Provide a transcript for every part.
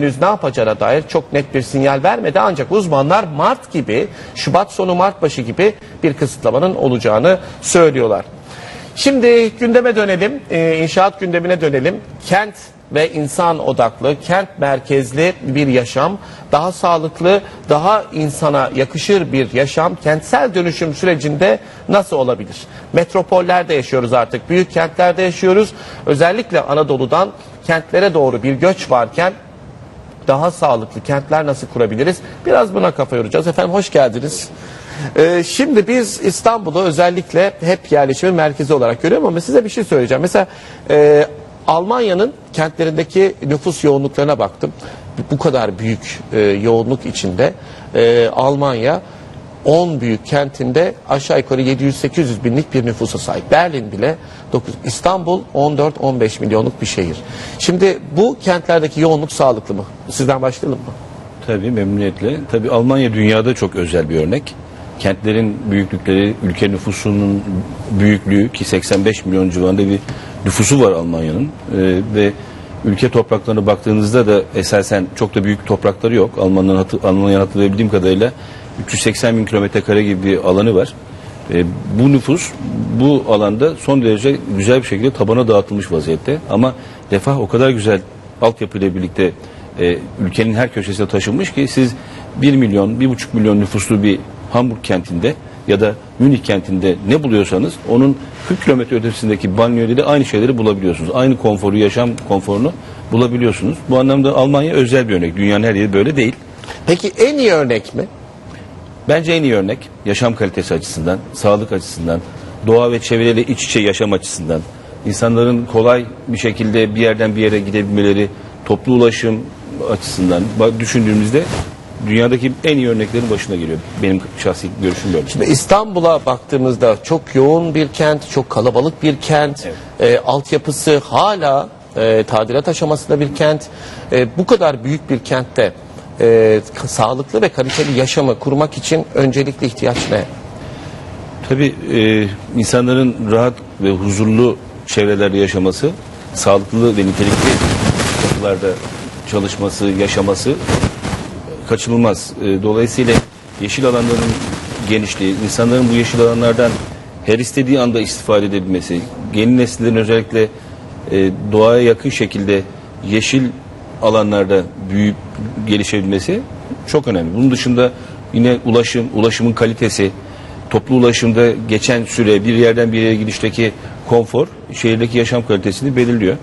henüz ne yapacağına dair çok net bir sinyal vermedi ancak uzmanlar Mart gibi, Şubat sonu Mart başı gibi bir kısıtlamanın olacağını söylüyorlar. Şimdi gündeme dönelim, Ee, inşaat gündemine dönelim. Kent ve insan odaklı, kent merkezli bir yaşam, daha sağlıklı, daha insana yakışır bir yaşam kentsel dönüşüm sürecinde nasıl olabilir? Metropollerde yaşıyoruz artık, büyük kentlerde yaşıyoruz. Özellikle Anadolu'dan kentlere doğru bir göç varken daha sağlıklı kentler nasıl kurabiliriz? Biraz buna kafa yoracağız. Efendim hoş geldiniz. Ee, şimdi biz İstanbul'u özellikle hep yerleşimin merkezi olarak görüyorum ama size bir şey söyleyeceğim. Mesela e, Almanya'nın kentlerindeki nüfus yoğunluklarına baktım. Bu kadar büyük e, yoğunluk içinde e, Almanya 10 büyük kentinde aşağı yukarı 700-800 binlik bir nüfusa sahip. Berlin bile 9, İstanbul 14-15 milyonluk bir şehir. Şimdi bu kentlerdeki yoğunluk sağlıklı mı? Sizden başlayalım mı? Tabii memnuniyetle. Tabii Almanya dünyada çok özel bir örnek. Kentlerin büyüklükleri, ülke nüfusunun büyüklüğü ki 85 milyon civarında bir nüfusu var Almanya'nın Ee, ve ülke topraklarına baktığınızda da esasen çok da büyük toprakları yok. Almanya'nın hatı, Almanya'nın hatırlayabildiğim kadarıyla 380 bin kilometre kare gibi bir alanı var. Ee, bu nüfus bu alanda son derece güzel bir şekilde tabana dağıtılmış vaziyette. Ama refah o kadar güzel altyapıyla birlikte e, ülkenin her köşesine taşınmış ki siz 1 milyon, 1,5 milyon nüfuslu bir Hamburg kentinde ya da Münih kentinde ne buluyorsanız onun 40 kilometre ötesindeki banyoyla da aynı şeyleri bulabiliyorsunuz. Aynı konforu, yaşam konforunu bulabiliyorsunuz. Bu anlamda Almanya özel bir örnek. Dünyanın her yeri böyle değil. Peki en iyi örnek mi? Bence en iyi örnek yaşam kalitesi açısından, sağlık açısından, doğa ve çevreyle iç içe yaşam açısından, insanların kolay bir şekilde bir yerden bir yere gidebilmeleri, toplu ulaşım açısından düşündüğümüzde dünyadaki en iyi örneklerin başına geliyor. Benim şahsi görüşüm böyle. Şimdi İstanbul'a baktığımızda çok yoğun bir kent, çok kalabalık bir kent, e, altyapısı hala e, tadilat aşamasında bir kent. E, bu kadar büyük bir kentte e, sağlıklı ve kaliteli yaşamı kurmak için öncelikli ihtiyaç ne? Tabii e, insanların rahat ve huzurlu çevrelerde yaşaması, sağlıklı ve nitelikli yapılarda çalışması, yaşaması kaçınılmaz. E, dolayısıyla yeşil alanların genişliği, insanların bu yeşil alanlardan her istediği anda istifade edebilmesi, yeni nesillerin özellikle e, doğaya yakın şekilde yeşil alanlarda büyüyüp gelişebilmesi çok önemli. Bunun dışında yine ulaşım, ulaşımın kalitesi, toplu ulaşımda geçen süre, bir yerden bir yere gidişteki konfor, şehirdeki yaşam kalitesini belirliyor.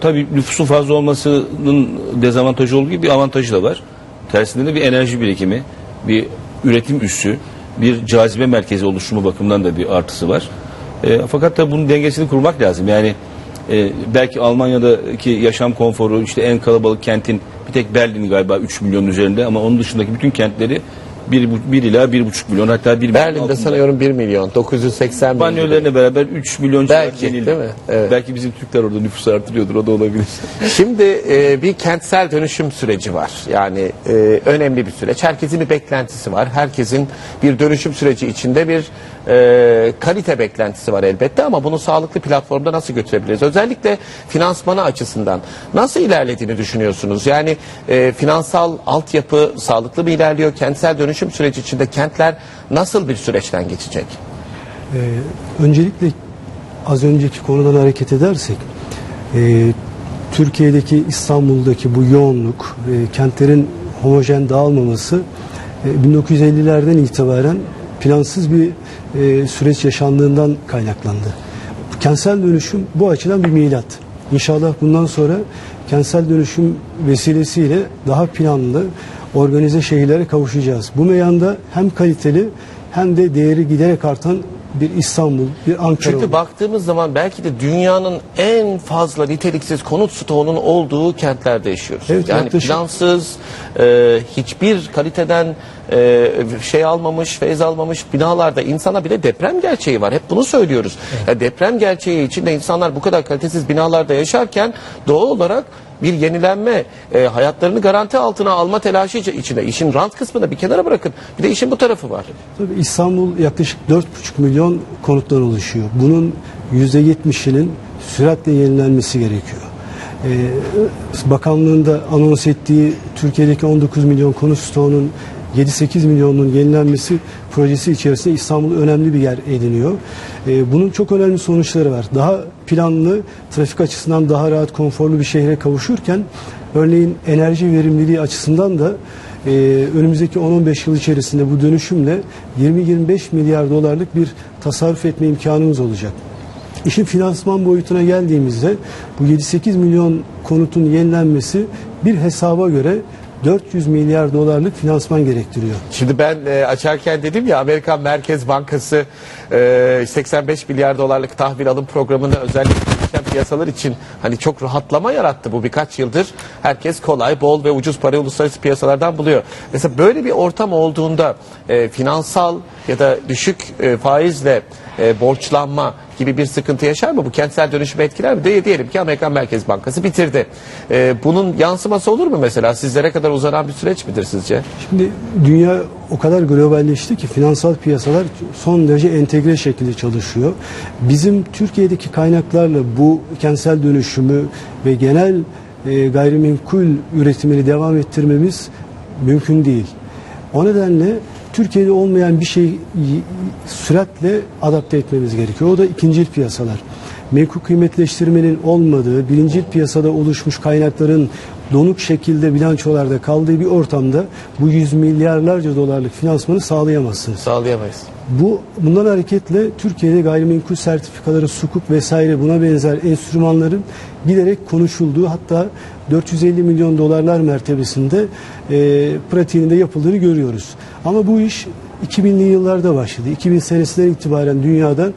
Tabii nüfusun fazla olmasının dezavantajı olduğu gibi bir avantajı da var. Tersinde de bir enerji birikimi, bir üretim üssü, bir cazibe merkezi oluşumu bakımından da bir artısı var. E, fakat da bunun dengesini kurmak lazım. Yani e, belki Almanya'daki yaşam konforu işte en kalabalık kentin bir tek Berlin galiba 3 milyon üzerinde ama onun dışındaki bütün kentleri 1, 1 ila 1,5 milyon hatta 1 milyon Berlin'de altında. sanıyorum 1 milyon, 980 bin. Banyolarına beraber 3 milyon Belki, denildi. değil mi? Evet. Belki bizim Türkler orada nüfusu artırıyordur o da olabilir. Şimdi e, bir kentsel dönüşüm süreci var. Yani e, önemli bir süreç. Herkesin bir beklentisi var. Herkesin bir dönüşüm süreci içinde bir e, kalite beklentisi var elbette ama bunu sağlıklı platformda nasıl götürebiliriz? Özellikle finansmanı açısından nasıl ilerlediğini düşünüyorsunuz? Yani e, finansal altyapı sağlıklı mı ilerliyor? Kentsel dönüşüm süreci içinde kentler nasıl bir süreçten geçecek? Ee, öncelikle az önceki konudan hareket edersek e, Türkiye'deki İstanbul'daki bu yoğunluk e, kentlerin homojen dağılmaması e, 1950'lerden itibaren plansız bir e, süreç yaşandığından kaynaklandı. Kentsel dönüşüm bu açıdan bir milat. İnşallah bundan sonra kentsel dönüşüm vesilesiyle daha planlı, organize şehirlere kavuşacağız. Bu meyanda hem kaliteli hem de değeri giderek artan bir İstanbul, bir Ankara Çünkü olacak. baktığımız zaman belki de dünyanın en fazla niteliksiz konut stoğunun olduğu kentlerde yaşıyoruz. Evet, yani yaklaşık- plansız, e, hiçbir kaliteden e, şey almamış, feyz almamış binalarda insana bir de deprem gerçeği var. Hep bunu söylüyoruz. Ya deprem gerçeği içinde insanlar bu kadar kalitesiz binalarda yaşarken doğal olarak bir yenilenme, e, hayatlarını garanti altına alma telaşı içi- içinde. İşin rant kısmını bir kenara bırakın. Bir de işin bu tarafı var. Tabii İstanbul yaklaşık 4,5 milyon konuttan oluşuyor. Bunun %70'inin süratle yenilenmesi gerekiyor. e, bakanlığında anons ettiği Türkiye'deki 19 milyon konut stoğunun 7-8 milyonun yenilenmesi projesi içerisinde İstanbul önemli bir yer ediniyor. E, bunun çok önemli sonuçları var. Daha planlı, trafik açısından daha rahat, konforlu bir şehre kavuşurken örneğin enerji verimliliği açısından da e, önümüzdeki 10-15 yıl içerisinde bu dönüşümle 20-25 milyar dolarlık bir tasarruf etme imkanımız olacak. İşin finansman boyutuna geldiğimizde bu 7-8 milyon konutun yenilenmesi bir hesaba göre 400 milyar dolarlık finansman gerektiriyor. Şimdi ben e, açarken dedim ya Amerikan Merkez Bankası e, 85 milyar dolarlık tahvil alım programında özellikle gelişen piyasalar için hani çok rahatlama yarattı bu birkaç yıldır. Herkes kolay, bol ve ucuz parayı uluslararası piyasalardan buluyor. Mesela böyle bir ortam olduğunda e, finansal ya da düşük e, faizle e, borçlanma gibi bir sıkıntı yaşar mı? Bu kentsel dönüşümü etkiler mi? De, diyelim ki Amerikan Merkez Bankası bitirdi. E, bunun yansıması olur mu mesela? Sizlere kadar uzanan bir süreç midir sizce? Şimdi dünya o kadar globalleşti ki finansal piyasalar son derece entegre şekilde çalışıyor. Bizim Türkiye'deki kaynaklarla bu kentsel dönüşümü ve genel e, gayrimenkul üretimini devam ettirmemiz mümkün değil. O nedenle Türkiye'de olmayan bir şeyi süratle adapte etmemiz gerekiyor. O da ikincil piyasalar. Menkul kıymetleştirmenin olmadığı, birincil piyasada oluşmuş kaynakların donuk şekilde bilançolarda kaldığı bir ortamda bu yüz milyarlarca dolarlık finansmanı sağlayamazsınız. Sağlayamayız. Bu bundan hareketle Türkiye'de gayrimenkul sertifikaları, sukuk vesaire buna benzer enstrümanların giderek konuşulduğu hatta 450 milyon dolarlar mertebesinde e, pratiğinde yapıldığını görüyoruz. Ama bu iş 2000'li yıllarda başladı. 2000 senesinden itibaren dünyada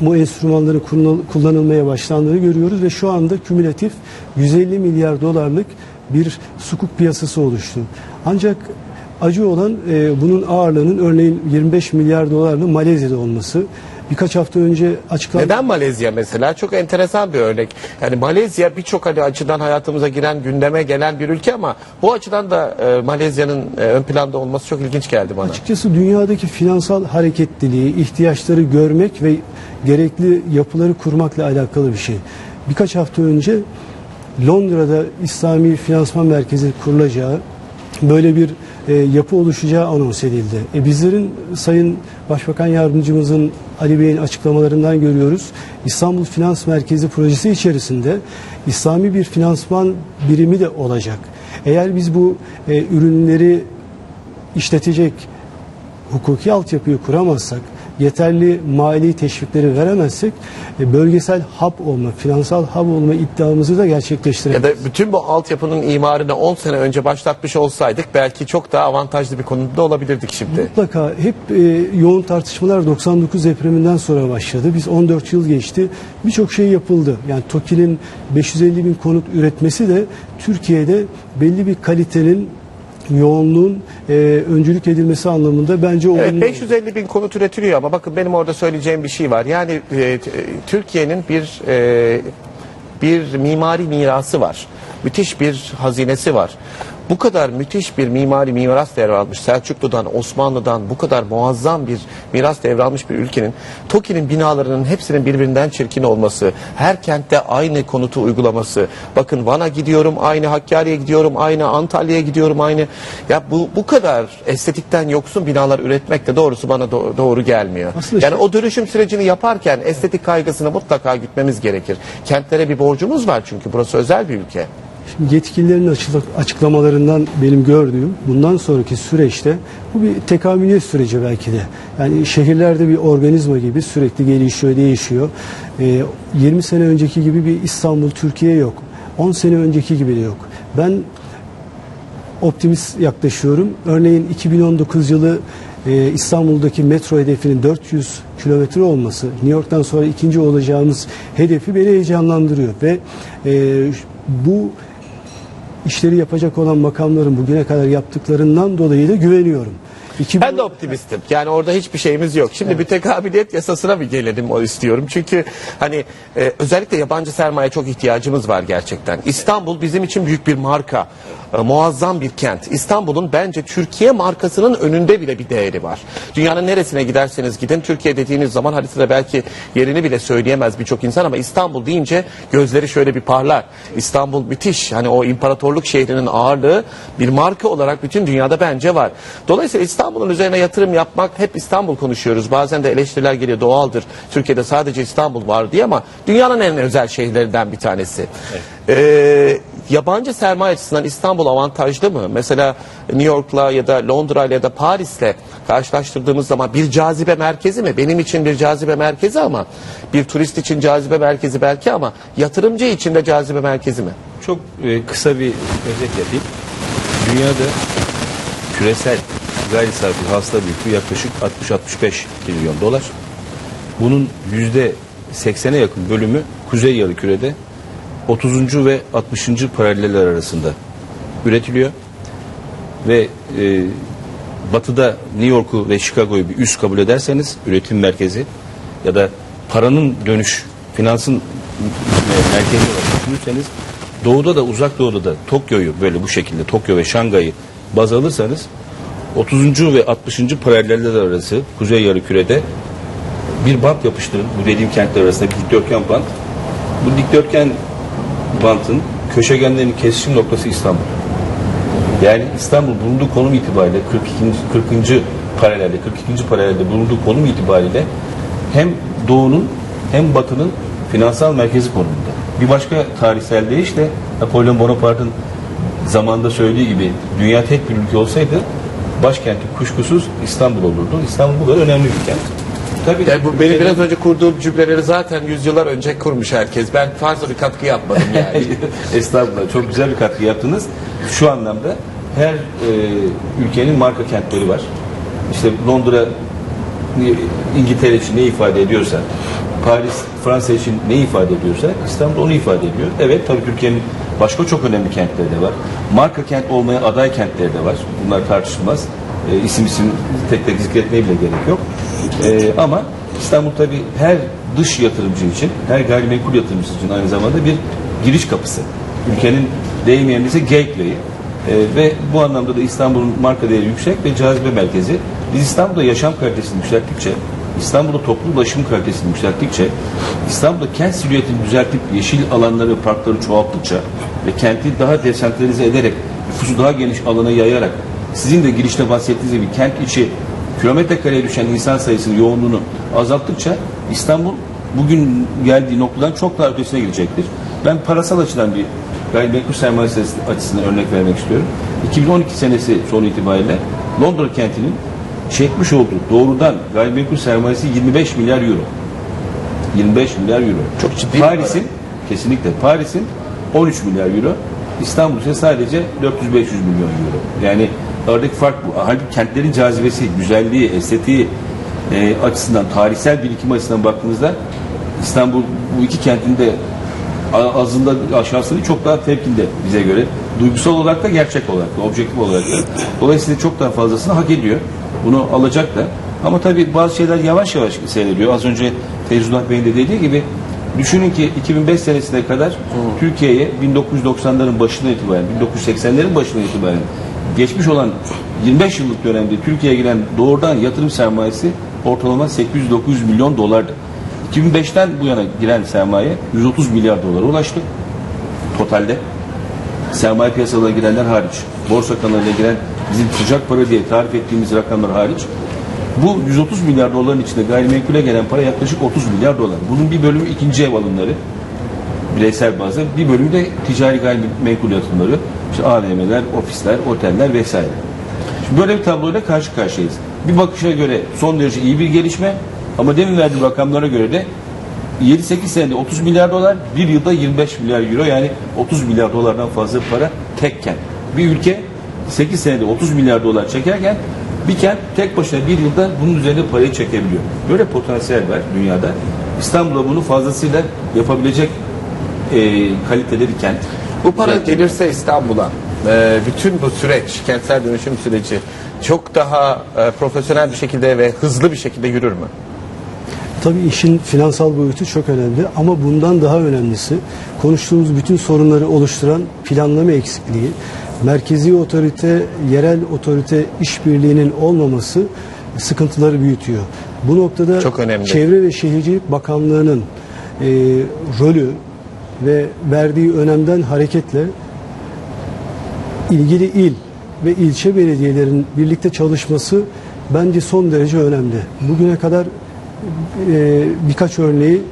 bu enstrümanların kullan- kullanılmaya başlandığını görüyoruz ve şu anda kümülatif 150 milyar dolarlık bir sukuk piyasası oluştu. Ancak acı olan e, bunun ağırlığının örneğin 25 milyar dolarlı Malezya'da olması. Birkaç hafta önce açıklandı. Neden Malezya mesela? Çok enteresan bir örnek. Yani Malezya birçok hani açıdan hayatımıza giren, gündeme gelen bir ülke ama bu açıdan da e, Malezya'nın e, ön planda olması çok ilginç geldi bana. Açıkçası dünyadaki finansal hareketliliği, ihtiyaçları görmek ve gerekli yapıları kurmakla alakalı bir şey. Birkaç hafta önce Londra'da İslami Finansman Merkezi kurulacağı, böyle bir e, yapı oluşacağı anons edildi. E, bizlerin Sayın Başbakan Yardımcımızın Ali Bey'in açıklamalarından görüyoruz. İstanbul Finans Merkezi projesi içerisinde İslami bir finansman birimi de olacak. Eğer biz bu e, ürünleri işletecek hukuki altyapıyı kuramazsak, yeterli mali teşvikleri veremezsek e, bölgesel hub olma, finansal hub olma iddiamızı da Ya gerçekleştiremeyiz. da bütün bu altyapının imarını 10 sene önce başlatmış olsaydık belki çok daha avantajlı bir konumda olabilirdik şimdi. Mutlaka hep e, yoğun tartışmalar 99 depreminden sonra başladı. Biz 14 yıl geçti. Birçok şey yapıldı. Yani TOKİ'nin 550 bin konut üretmesi de Türkiye'de belli bir kalitenin yoğunluğun e, öncülük edilmesi anlamında bence Evet olumlu. 550 bin konut üretiliyor ama bakın benim orada söyleyeceğim bir şey var. Yani e, e, Türkiye'nin bir e, bir mimari mirası var. Müthiş bir hazinesi var. Bu kadar müthiş bir mimari miras devralmış Selçuklu'dan, Osmanlı'dan bu kadar muazzam bir miras devralmış bir ülkenin TOKİ'nin binalarının hepsinin birbirinden çirkin olması, her kentte aynı konutu uygulaması. Bakın Van'a gidiyorum, aynı Hakkari'ye gidiyorum, aynı Antalya'ya gidiyorum, aynı. Ya bu bu kadar estetikten yoksun binalar üretmek de doğrusu bana do- doğru gelmiyor. Aslında yani şey- o dönüşüm sürecini yaparken estetik kaygısını mutlaka gütmemiz gerekir. Kentlere bir borcumuz var çünkü burası özel bir ülke. Şimdi yetkililerin açıkla- açıklamalarından benim gördüğüm bundan sonraki süreçte bu bir tekamüliyet süreci belki de. Yani şehirlerde bir organizma gibi sürekli gelişiyor, değişiyor. Ee, 20 sene önceki gibi bir İstanbul, Türkiye yok. 10 sene önceki gibi de yok. Ben optimist yaklaşıyorum. Örneğin 2019 yılı e, İstanbul'daki metro hedefinin 400 kilometre olması, New York'tan sonra ikinci olacağımız hedefi beni heyecanlandırıyor ve e, bu işleri yapacak olan makamların bugüne kadar yaptıklarından dolayı da güveniyorum. İki ben bin- de optimistim. Yani orada hiçbir şeyimiz yok. Şimdi mütekabiliyet yasasına bir gelelim o istiyorum. Çünkü hani e, özellikle yabancı sermaye çok ihtiyacımız var gerçekten. İstanbul bizim için büyük bir marka. E, muazzam bir kent. İstanbul'un bence Türkiye markasının önünde bile bir değeri var. Dünyanın neresine giderseniz gidin Türkiye dediğiniz zaman haritada belki yerini bile söyleyemez birçok insan ama İstanbul deyince gözleri şöyle bir parlar. İstanbul müthiş. Hani o imparatorluk şehrinin ağırlığı bir marka olarak bütün dünyada bence var. Dolayısıyla İstanbul'un üzerine yatırım yapmak hep İstanbul konuşuyoruz. Bazen de eleştiriler geliyor doğaldır. Türkiye'de sadece İstanbul var diye ama dünyanın en özel şehirlerinden bir tanesi. Ee, yabancı sermaye açısından İstanbul avantajlı mı? Mesela New York'la ya da Londra'yla ya da Paris'le karşılaştırdığımız zaman bir cazibe merkezi mi? Benim için bir cazibe merkezi ama bir turist için cazibe merkezi belki ama yatırımcı için de cazibe merkezi mi? Çok e, kısa bir özet yapayım. Dünyada küresel gayri safi hasta büyüklüğü yaklaşık 60-65 milyon dolar. Bunun yüzde 80'e yakın bölümü Kuzey Yarıküre'de 30. ve 60. paraleller arasında üretiliyor. Ve e, batıda New York'u ve Chicago'yu bir üst kabul ederseniz üretim merkezi ya da paranın dönüş, finansın merkezi olarak düşünürseniz doğuda da uzak doğuda da Tokyo'yu böyle bu şekilde Tokyo ve Şangay'ı baz alırsanız 30. ve 60. paraleller arası Kuzey Yarıküre'de bir bant yapıştırın. Bu dediğim kentler arasında bir dikdörtgen bant. Bu dikdörtgen bantın köşegenlerinin kesişim noktası İstanbul. Yani İstanbul bulunduğu konum itibariyle 42. 40. paralelde 42. paralelde bulunduğu konum itibariyle hem doğunun hem batının finansal merkezi konumunda. Bir başka tarihsel deyiş de Napolyon Bonaparte'ın zamanında söylediği gibi dünya tek bir ülke olsaydı başkenti kuşkusuz İstanbul olurdu. İstanbul bu kadar önemli bir kent. Tabii Yani bu benim ülkenin- biraz önce kurduğum cümleleri zaten yüzyıllar önce kurmuş herkes. Ben fazla bir katkı yapmadım yani. Estağfurullah çok güzel bir katkı yaptınız. Şu anlamda her e, ülkenin marka kentleri var. İşte Londra İngiltere için ne ifade ediyorsa, Paris Fransa için ne ifade ediyorsa İstanbul onu ifade ediyor. Evet tabii Türkiye'nin başka çok önemli kentleri de var. Marka kent olmaya aday kentleri de var. Bunlar tartışılmaz. E, isim isim tek tek zikretmeye bile gerek yok. E, ama İstanbul tabii her dış yatırımcı için, her gayrimenkul yatırımcısı için aynı zamanda bir giriş kapısı. Ülkenin deyim yerindeyse gateway'i. Ee, ve bu anlamda da İstanbul'un marka değeri yüksek ve cazibe merkezi. Biz İstanbul'da yaşam kalitesini yükselttikçe, İstanbul'da toplu ulaşım kalitesini yükselttikçe, İstanbul'da kent silüetini düzeltip yeşil alanları, parkları çoğalttıkça ve kenti daha desentralize ederek, nüfusu daha geniş alana yayarak, sizin de girişte bahsettiğiniz gibi kent içi kilometre kareye düşen insan sayısının yoğunluğunu azalttıkça İstanbul bugün geldiği noktadan çok daha ötesine gidecektir. Ben parasal açıdan bir gayrimenkul sermayesi açısından örnek vermek istiyorum. 2012 senesi sonu itibariyle Londra kentinin çekmiş olduğu doğrudan gayrimenkul sermayesi 25 milyar euro. 25 milyar euro. Çok ciddi Paris'in kesinlikle Paris'in 13 milyar euro. İstanbul ise sadece 400-500 milyon euro. Yani aradaki fark bu. Halbuki kentlerin cazibesi, güzelliği, estetiği e, açısından, tarihsel birikim açısından baktığınızda İstanbul bu iki kentin de azında aşağısını çok daha tepkinde bize göre. Duygusal olarak da gerçek olarak da, objektif olarak da. Dolayısıyla çok daha fazlasını hak ediyor. Bunu alacak da. Ama tabii bazı şeyler yavaş yavaş seyrediyor. Az önce Feyzullah Bey'in de dediği gibi düşünün ki 2005 senesine kadar Türkiye'ye 1990'ların başından itibaren, 1980'lerin başından itibaren geçmiş olan 25 yıllık dönemde Türkiye'ye giren doğrudan yatırım sermayesi ortalama 800-900 milyon dolardı. 2005'ten bu yana giren sermaye 130 milyar dolara ulaştı totalde. Sermaye piyasalarına girenler hariç, borsa kanalına giren bizim sıcak para diye tarif ettiğimiz rakamlar hariç bu 130 milyar doların içinde gayrimenkule gelen para yaklaşık 30 milyar dolar. Bunun bir bölümü ikinci ev alımları bireysel bazda, bir bölümü de ticari gayrimenkul yatırımları, işte AVM'ler, ofisler, oteller vesaire. Şimdi böyle bir tabloyla karşı karşıyayız. Bir bakışa göre son derece iyi bir gelişme ama demin verdiğim rakamlara göre de 7-8 senede 30 milyar dolar, bir yılda 25 milyar euro yani 30 milyar dolardan fazla para tekken. Bir ülke 8 senede 30 milyar dolar çekerken bir kent tek başına bir yılda bunun üzerine parayı çekebiliyor. Böyle potansiyel var dünyada. İstanbul'da bunu fazlasıyla yapabilecek e, kalitede bir kent. Bu para Güzel. gelirse İstanbul'a e, bütün bu süreç, kentsel dönüşüm süreci çok daha e, profesyonel bir şekilde ve hızlı bir şekilde yürür mü? Tabii işin finansal boyutu çok önemli ama bundan daha önemlisi konuştuğumuz bütün sorunları oluşturan planlama eksikliği, merkezi otorite, yerel otorite işbirliğinin olmaması sıkıntıları büyütüyor. Bu noktada Çok önemli. Çevre ve Şehircilik Bakanlığı'nın e, rolü ve verdiği önemden hareketle ilgili il ve ilçe belediyelerin birlikte çalışması bence son derece önemli. Bugüne kadar e, birkaç örneği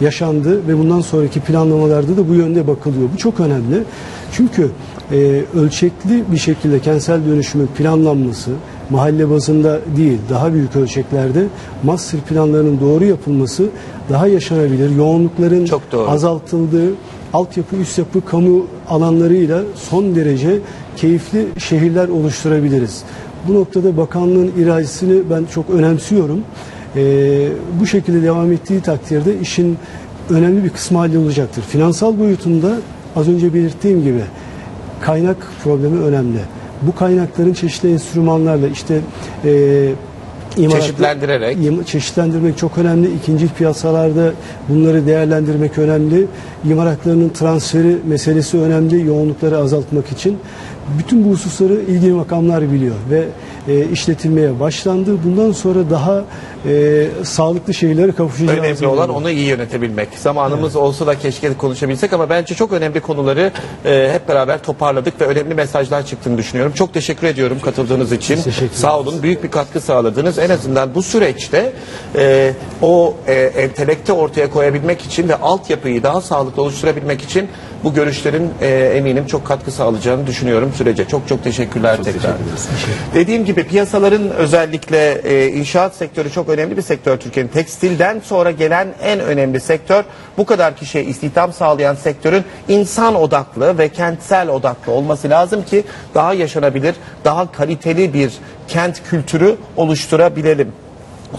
yaşandı ve bundan sonraki planlamalarda da bu yönde bakılıyor. Bu çok önemli. Çünkü e, ölçekli bir şekilde kentsel dönüşümün planlanması mahalle bazında değil daha büyük ölçeklerde master planlarının doğru yapılması daha yaşanabilir. Yoğunlukların Çok doğru. azaltıldığı altyapı, üst yapı, kamu alanlarıyla son derece keyifli şehirler oluşturabiliriz. Bu noktada bakanlığın iradesini ben çok önemsiyorum. Ee, bu şekilde devam ettiği takdirde işin önemli bir kısmı hallolacaktır. Finansal boyutunda az önce belirttiğim gibi kaynak problemi önemli. Bu kaynakların çeşitli enstrümanlarla işte e, imalatlı- Çeşitlendirerek. İm- çeşitlendirmek çok önemli. İkinci piyasalarda bunları değerlendirmek önemli. İmalatlarının transferi meselesi önemli. Yoğunlukları azaltmak için. Bütün bu hususları ilgili makamlar biliyor ve e, işletilmeye başlandı. Bundan sonra daha e, sağlıklı şehirlere kavuşacağız. Önemli olan onu iyi yönetebilmek. Zamanımız olsa da keşke konuşabilsek ama bence çok önemli konuları e, hep beraber toparladık ve önemli mesajlar çıktığını düşünüyorum. Çok teşekkür ediyorum katıldığınız için. Teşekkür Sağ olun. Büyük bir katkı sağladınız. En azından bu süreçte e, o e, entelektü ortaya koyabilmek için ve altyapıyı daha sağlıklı oluşturabilmek için bu görüşlerin e, eminim çok katkı sağlayacağını düşünüyorum sürece. Çok çok teşekkürler tekrar. Dediğim gibi piyasaların özellikle e, inşaat sektörü çok önemli bir sektör Türkiye'nin. Tekstilden sonra gelen en önemli sektör bu kadar kişiye istihdam sağlayan sektörün insan odaklı ve kentsel odaklı olması lazım ki daha yaşanabilir, daha kaliteli bir kent kültürü oluşturabilelim.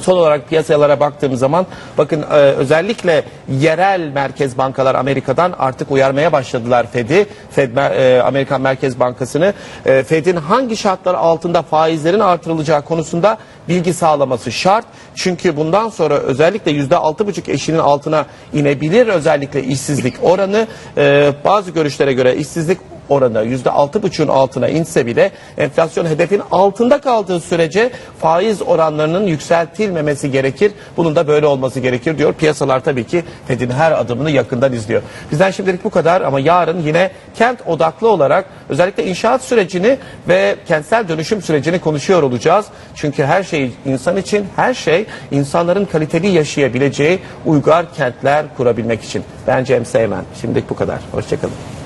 Son olarak piyasalara baktığımız zaman bakın e, özellikle yerel merkez bankalar Amerika'dan artık uyarmaya başladılar Fed'i, Fed e, Amerikan Merkez Bankası'nı. E, Fed'in hangi şartlar altında faizlerin artırılacağı konusunda bilgi sağlaması şart. Çünkü bundan sonra özellikle yüzde altı buçuk eşinin altına inebilir özellikle işsizlik oranı. E, bazı görüşlere göre işsizlik oranı yüzde altı buçuğun altına inse bile enflasyon hedefin altında kaldığı sürece faiz oranlarının yükseltilmemesi gerekir. Bunun da böyle olması gerekir diyor. Piyasalar tabii ki Fed'in her adımını yakından izliyor. Bizden şimdilik bu kadar ama yarın yine kent odaklı olarak özellikle inşaat sürecini ve kentsel dönüşüm sürecini konuşuyor olacağız. Çünkü her şey insan için, her şey insanların kaliteli yaşayabileceği uygar kentler kurabilmek için. Ben Cem Seymen. Şimdilik bu kadar. Hoşçakalın.